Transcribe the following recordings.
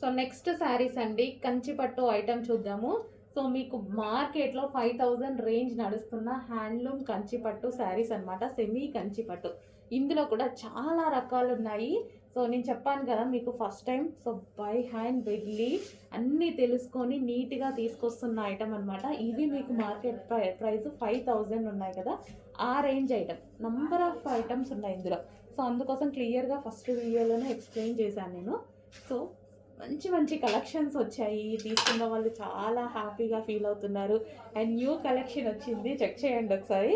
So next saris అండి కంచిపట్టు item చూద్దాము. So మీకు మార్కెట్లో ఫైవ్ థౌజండ్ రేంజ్ నడుస్తున్న హ్యాండ్లూమ్ కంచిపట్టు శారీస్ అన్నమాట సెమీ కంచిపట్టు ఇందులో కూడా చాలా రకాలు ఉన్నాయి. సో నేను చెప్పాను కదా మీకు first time so by hand వెళ్ళి అన్నీ తెలుసుకొని నీట్గా తీసుకొస్తున్న ఐటమ్ అనమాట ఇవి మీకు మార్కెట్ ప్రై ప్రైస్ ఫైవ్ థౌజండ్ ఉన్నాయి కదా ఆ range item number of items ఉన్నాయి ఇందులో. సో అందుకోసం క్లియర్గా ఫస్ట్ వీడియోలోనే ఎక్స్ప్లెయిన్ చేశాను నేను. సో మంచి మంచి కలెక్షన్స్ వచ్చాయి. తీసుకున్న వాళ్ళు చాలా హ్యాపీగా ఫీల్ అవుతున్నారు. అండ్ న్యూ కలెక్షన్ వచ్చింది. చెక్ చేయండి ఒకసారి.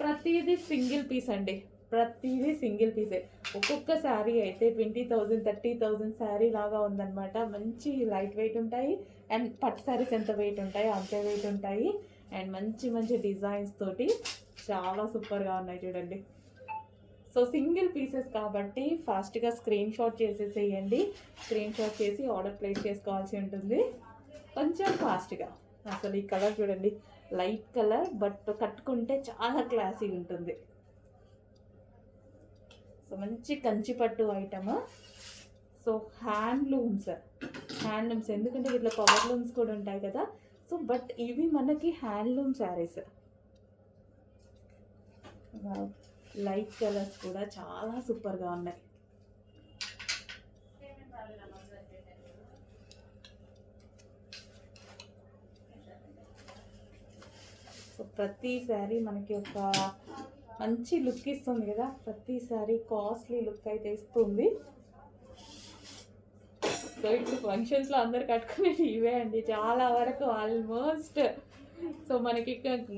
ప్రతిదీ సింగిల్ పీస్ అండి. ప్రతిదీ సింగిల్ పీసే. ఒక్కొక్క శారీ అయితే twenty thousand thirty thousand sari లాగా ఉందన్నమాట. మంచి లైట్ వెయిట్ ఉంటాయి. అండ్ పట్టు శారీస్ ఎంత వెయిట్ ఉంటాయి అంతే వెయిట్ ఉంటాయి. అండ్ మంచి మంచి డిజైన్స్ తోటి చాలా సూపర్గా ఉన్నాయి చూడండి. సో సింగిల్ పీసెస్ కాబట్టి ఫాస్ట్గా స్క్రీన్ షాట్ చేసేసేయండి. స్క్రీన్ షాట్ చేసి ఆర్డర్ ప్లేస్ చేసుకోవాల్సి ఉంటుంది. కొంచెం ఫాస్ట్గా. అసలు ఈ కలర్ చూడండి. లైట్ కలర్ బట్ కట్టుకుంటే చాలా క్లాసీ ఉంటుంది. సో మంచి Kanchipattu item. So handlooms handlooms ఎందుకంటే ఇట్లా పవర్ లూమ్స్ కూడా ఉంటాయి కదా. సో బట్ ఇవి మనకి హ్యాండ్లూమ్ శారీస్. లైట్ కలర్స్ కూడా చాలా సూపర్గా ఉన్నాయి. సో ప్రతి శారీ మనకి ఒక మంచి లుక్ ఇస్తుంది కదా ప్రతి శారీ కాస్ట్లీ లుక్ అయితే ఇస్తుంది. సో ఇప్పుడు ఫంక్షన్స్లో అందరు కట్టుకునేది ఇవే అండి చాలా వరకు ఆల్మోస్ట్. సో మనకి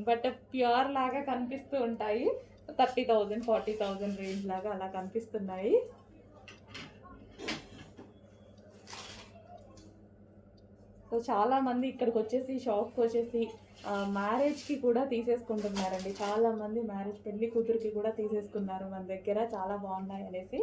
బట్ ప్యూర్ లాగా కనిపిస్తూ ఉంటాయి. Thirty thousand forty thousand range లాగా అలా కనిపిస్తున్నాయి. సో చాలామంది ఇక్కడికి వచ్చేసి షాప్కి వచ్చేసి మ్యారేజ్కి కూడా తీసేసుకుంటున్నారండి. చాలా మంది మ్యారేజ్ పెళ్ళి కూతురికి కూడా తీసేసుకున్నారు మన దగ్గర. చాలా బాగున్నాయి అనేసి.